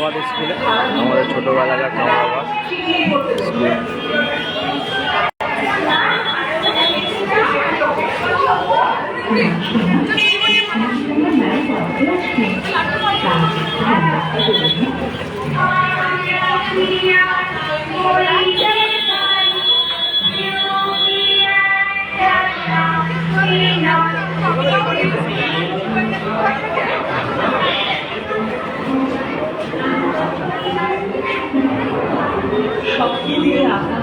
কামারাবাদ স্কুলে আমাদের ছোটোবেলাকার কামারাবাদ স্কুল। স্বপ্নে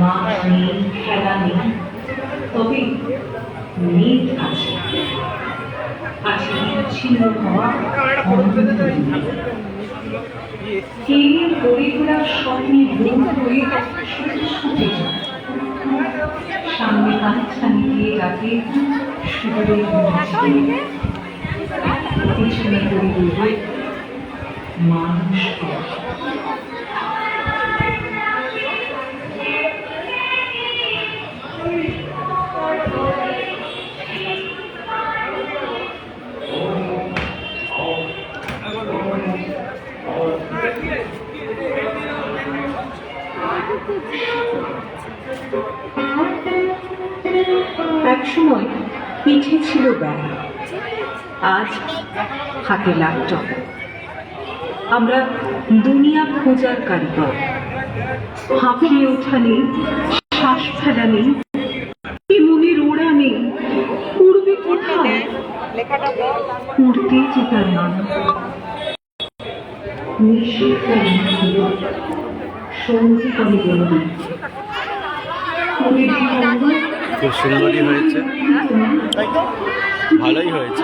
মাঠ নেই খেলা নেই। তবে মেঘ আছে। আছে বিচ্ছিন্ন হওয়া। কেরির গরিবরা স্বপ্নে ভুল হয়ে ছুটে সামনে দিয়ে রাখে সুরের মধ্যে। পিছনে পড়ে রইবে মানুষকে এক সময় পিঠে ছিল ব্যাগ আজ হাতে ল্যাপটপ আমরা দুনিয়া খোঁজার কারিগর। হাঁপিয়ে ওঠা নেই, শ্বাস ফেলা নেই মনের ওড়া নেই, উড়বে কোথায়? উড়তে যে তার নাম। নিশ্চিত খুব সুন্দরই হয়েছে। ভালোই হয়েছে।